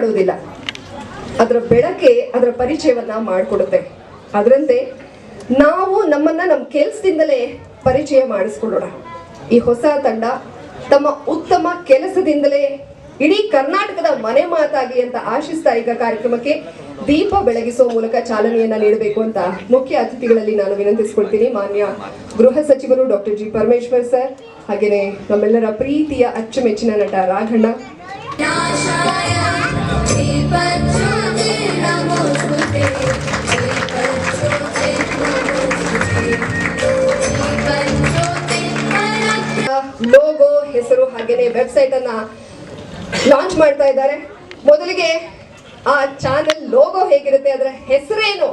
ಮಾಡುವುದಿಲ್ಲ. ಅದರ ಬೆಳಕೆ, ಅದರ ಪರಿಚಯವನ್ನ ಮಾಡಿಕೊಡುತ್ತೆ. ಅದರಂತೆ ನಾವು ನಮ್ಮನ್ನ ನಮ್ಮ ಕೆಲಸದಿಂದಲೇ ಪರಿಚಯ ಮಾಡಿಸ್ಕೊಳ್ಳೋಣ. ಈ ಹೊಸ ತಂಡ ತಮ್ಮ ಉತ್ತಮ ಕೆಲಸದಿಂದಲೇ ಇಡೀ ಕರ್ನಾಟಕದ ಮನೆ ಮಾತಾಗಿ ಅಂತ ಆಶಿಸ್ತಾ ಈಗ ಕಾರ್ಯಕ್ರಮಕ್ಕೆ ದೀಪ ಬೆಳಗಿಸುವ ಮೂಲಕ ಚಾಲನೆಯನ್ನ ನೀಡಬೇಕು ಅಂತ ಮುಖ್ಯ ಅತಿಥಿಗಳಲ್ಲಿ ನಾನು ವಿನಂತಿಸಿಕೊಳ್ತೀನಿ. ಮಾನ್ಯ ಗೃಹ ಸಚಿವರು ಡಾಕ್ಟರ್ ಜಿ ಪರಮೇಶ್ವರ್ ಸರ್ ಹಾಗೆಯೇ ನಮ್ಮೆಲ್ಲರ ಪ್ರೀತಿಯ ಅಚ್ಚುಮೆಚ್ಚಿನ ನಟ ರಾಘಣ್ಣ. ಲೋಗೋ ಹೆಸರು ಹಾಗೇನೆ ವೆಬ್ಸೈಟ್ ಅನ್ನ ಲಾಂಚ್ ಮಾಡ್ತಾ ಇದ್ದಾರೆ. ಮೊದಲಿಗೆ ಆ ಚಾನೆಲ್ ಲೋಗೋ ಹೇಗಿರುತ್ತೆ, ಅದರ ಹೆಸರೇನು?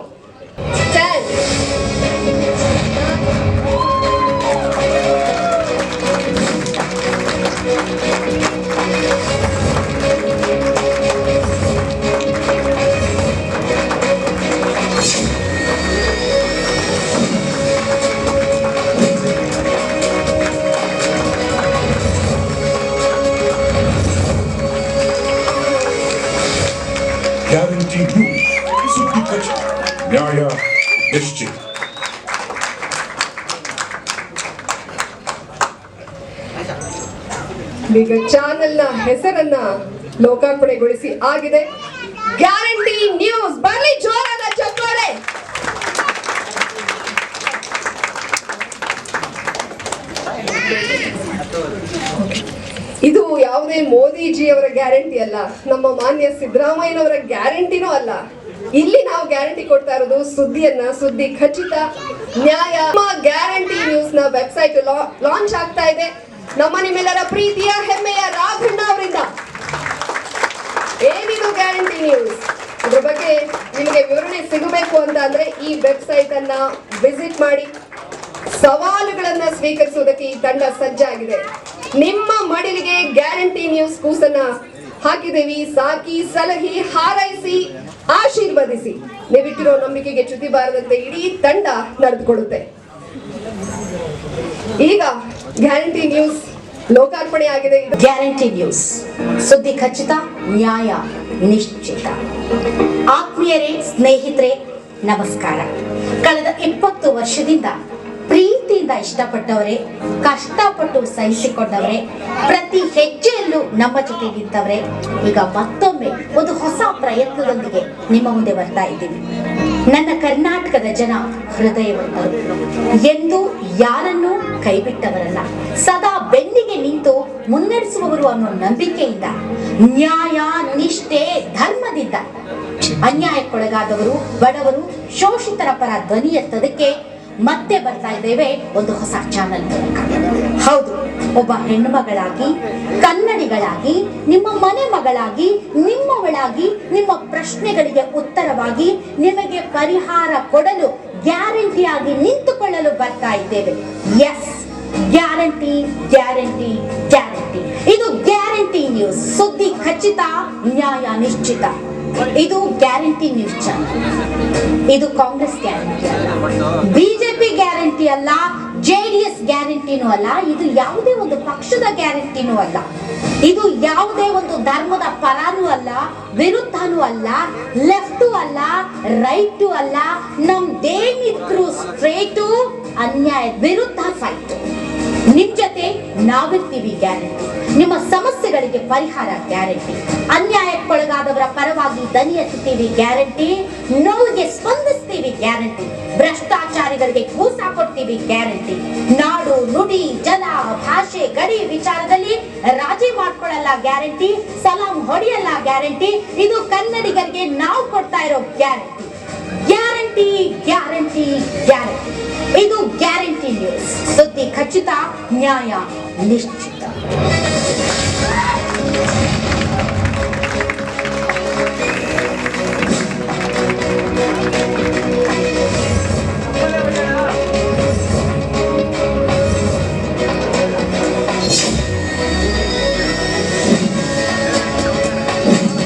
ನ್ಯಾಯ ನಿಶ್ಚಿತ ಈಗ ಚಾನೆಲ್ನ ಹೆಸರನ್ನ ಲೋಕಾರ್ಪಣೆಗೊಳಿಸಿ ಆಗಿದೆ. Guarantee News. ಬರ್ಲಿ ಜೋರಾದ ಚಪ್ಪಾಳೆ ಇದು ಯಾವುದೇ ಮೋದಿಜಿಯವರ ಗ್ಯಾರಂಟಿ ಅಲ್ಲ. ನಮ್ಮ ಮಾನ್ಯ ಸಿದ್ದರಾಮಯ್ಯನವರ ಗ್ಯಾರಂಟಿನೂ ಅಲ್ಲ. ಇಲ್ಲಿ ನಾವು ಗ್ಯಾರಂಟಿ ಕೊಡ್ತಾ ಇರೋದು ಸುದ್ದಿಯನ್ನ, ಸುದ್ದಿ ಖಚಿತ, ನ್ಯಾಯ. ಗ್ಯಾರಂಟಿ ನ್ಯೂಸ್ನ ವೆಬ್ಸೈಟ್ ಲಾಂಚ್ ಆಗ್ತಾ ಇದೆ. ನಮ್ಮ ನಿಮ್ಮೆಲ್ಲರ ಪ್ರೀತಿಯ, ಹೆಮ್ಮೆಯ ರಾಘಣ್ಣ ಅವರಿಂದ. ಏನಿದು ಗ್ಯಾರಂಟಿ ನ್ಯೂಸ್ ಇದ್ರ ಬಗ್ಗೆ ನಿಮಗೆ ವಿವರಣೆ ಸಿಗಬೇಕು ಅಂತ ಅಂದ್ರೆ ಈ ವೆಬ್ಸೈಟ್ ಅನ್ನ ವಿಸಿಟ್ ಮಾಡಿ. ಸವಾಲುಗಳನ್ನ ಸ್ವೀಕರಿಸುವುದಕ್ಕೆ ಈ ತಂಡ ಸಜ್ಜಾಗಿದೆ. ನಿಮ್ಮ ಮಡಿಲಿಗೆ ಗ್ಯಾರಂಟಿ ನ್ಯೂಸ್ ಕೂಸನ್ನ ಹಾಕಿದೇವಿ, ಸಾಕಿ, ಸಲಹಿ, ಹಾರೈಸಿ, ಆಶೀರ್ವದಿಸಿ. ನೀವಿಟ್ಟಿರೋ ನಂಬಿಕೆಗೆ ಚ್ಯುತಿ ಬಾರದಂತೆ ಇಡೀ ತಂಡ ನಡೆದುಕೊಳ್ಳುತ್ತೆ. ಈಗ ಗ್ಯಾರಂಟಿ ನ್ಯೂಸ್ ಲೋಕಾರ್ಪಣೆ ಆಗಿದೆ. Guarantee News. ಸುದ್ದಿ ಖಚಿತ, ನ್ಯಾಯ ನಿಶ್ಚಿತ. ಆತ್ಮೀಯರೇ, ಸ್ನೇಹಿತರೆ, ನಮಸ್ಕಾರ. ಕಳೆದ ಇಪ್ಪತ್ತು ವರ್ಷದಿಂದ ಪ್ರೀತಿಯಿಂದ ಇಷ್ಟಪಟ್ಟವರೇ, ಕಷ್ಟಪಟ್ಟು ಸಹಿಸಿಕೊಂಡವರೇ, ಪ್ರತಿ ಹೆಜ್ಜೆಯಲ್ಲೂ ನಮ್ಮ ಜೊತೆಗಿದ್ದವರೇ ಈಗ ಮತ್ತೊಮ್ಮೆ ಒಂದು ಹೊಸ ಪ್ರಯತ್ನದೊಂದಿಗೆ ನಿಮ್ಮ ಮುಂದೆ ಬರ್ತಾ ಇದ್ದೀವಿ. ನನ್ನ ಕರ್ನಾಟಕದ ಜನ ಹೃದಯವಂತರು, ಎಂದು ಯಾರನ್ನೂ ಕೈಬಿಟ್ಟವರಲ್ಲ, ಸದಾ ಬೆನ್ನಿಗೆ ನಿಂತು ಮುನ್ನಡೆಸುವವರು ಅನ್ನೋ ನಂಬಿಕೆಯಿಂದ ನ್ಯಾಯ ನಿಷ್ಠೆ ಧರ್ಮದಿಂದ, ಅನ್ಯಾಯಕ್ಕೊಳಗಾದವರು, ಬಡವರು, ಶೋಷಿತರ ಪರ ಧ್ವನಿ ಎತ್ತದಕ್ಕೆ ಮತ್ತೆ ಬರ್ತಾ ಇದ್ದೇವೆ ಒಂದು ಹೊಸ ಚಾನಲ್ ಹೌದು, ಒಬ್ಬ ಹೆಣ್ಣು ಮಗಳಾಗಿ ಕನ್ನಡಿಗಳಾಗಿ, ನಿಮ್ಮ ಮನೆ ಮಗಳಾಗಿ, ನಿಮ್ಮವಳಾಗಿ, ನಿಮ್ಮ ಪ್ರಶ್ನೆಗಳಿಗೆ ಉತ್ತರವಾಗಿ ನಿಮಗೆ ಪರಿಹಾರ ಕೊಡಲು ಗ್ಯಾರಂಟಿಯಾಗಿ ನಿಂತುಕೊಳ್ಳಲು ಬರ್ತಾ ಇದ್ದೇವೆ. ಎಸ್ ಗ್ಯಾರಂಟಿ ಗ್ಯಾರಂಟಿ ಗ್ಯಾರಂಟಿ ಇದು ಗ್ಯಾರಂಟಿ ನ್ಯೂಸ್ ಸುದ್ದಿ ಖಚಿತ, ನ್ಯಾಯ ನಿಶ್ಚಿತ. ಇದು ಗ್ಯಾರಂಟಿ ನ್ಯೂಸ್ ಚಾನಲ್. ಇದು ಕಾಂಗ್ರೆಸ್ ಗ್ಯಾರಂಟಿ ಅಲ್ಲ. ಬಿಜೆಪಿ ಗ್ಯಾರಂಟಿ ಅಲ್ಲ, ಜೆ ಡಿ ಎಸ್ ಗ್ಯಾರಂಟಿನೂ ಅಲ್ಲ, ಇದು ಯಾವುದೇ ಒಂದು ಪಕ್ಷದ ಗ್ಯಾರಂಟಿನೂ ಅಲ್ಲ. ಇದು ಯಾವುದೇ ಒಂದು ಧರ್ಮದ ಪರಾನೂ ಅಲ್ಲ, ವಿರುದ್ಧನೂ ಅಲ್ಲ, ಲೆಫ್ಟು ಅಲ್ಲ, ರೈಟು ಅಲ್ಲ, ನಮ್ದೇನಿದ್ರು ಸ್ಟ್ರೇಟು ಅನ್ಯಾಯ, ವಿರುದ್ಧ ಫೈಟ್ ನಿಮ್ ಜೊತೆ ನಾವಿರ್ತೀವಿ ಗ್ಯಾರಂಟಿ. ನಿಮ್ಮ ಸಮಸ್ಯೆಗಳಿಗೆ ಪರಿಹಾರ ಗ್ಯಾರಂಟಿ. ಅನ್ಯಾಯಕ್ಕೊಳಗಾದವರ ಪರವಾಗಿ ದನಿ ಎತ್ತುತ್ತೀವಿ ಗ್ಯಾರಂಟಿ. ನೋವಿಗೆ ಸ್ಪಂದಿಸ್ತೀವಿ ಗ್ಯಾರಂಟಿ. ಭ್ರಷ್ಟಾಚಾರಿಗಳಿಗೆ ಕೂಸ ಕೊಡ್ತೀವಿ ಗ್ಯಾರಂಟಿ. ನಾಡು, ನುಡಿ ಜಲ ಭಾಷೆ, ಗಡಿ ವಿಚಾರದಲ್ಲಿ ರಾಜಿ ಮಾಡ್ಕೊಳ್ಳಲ್ಲ ಗ್ಯಾರಂಟಿ. ಸಲಾಂ ಹೊಡೆಯಲ್ಲ ಗ್ಯಾರಂಟಿ. ಇದು ಕನ್ನಡಿಗರಿಗೆ ನಾವು ಕೊಡ್ತಾ ಇರೋ ಗ್ಯಾರಂಟಿ. Guarantee guarantee guarantee. ಇದು ಗ್ಯಾರಂಟಿ ನ್ಯೂಸ್ ಸುದ್ದಿ ಖಚಿತ ನ್ಯಾಯ ನಿಶ್ಚಿತ.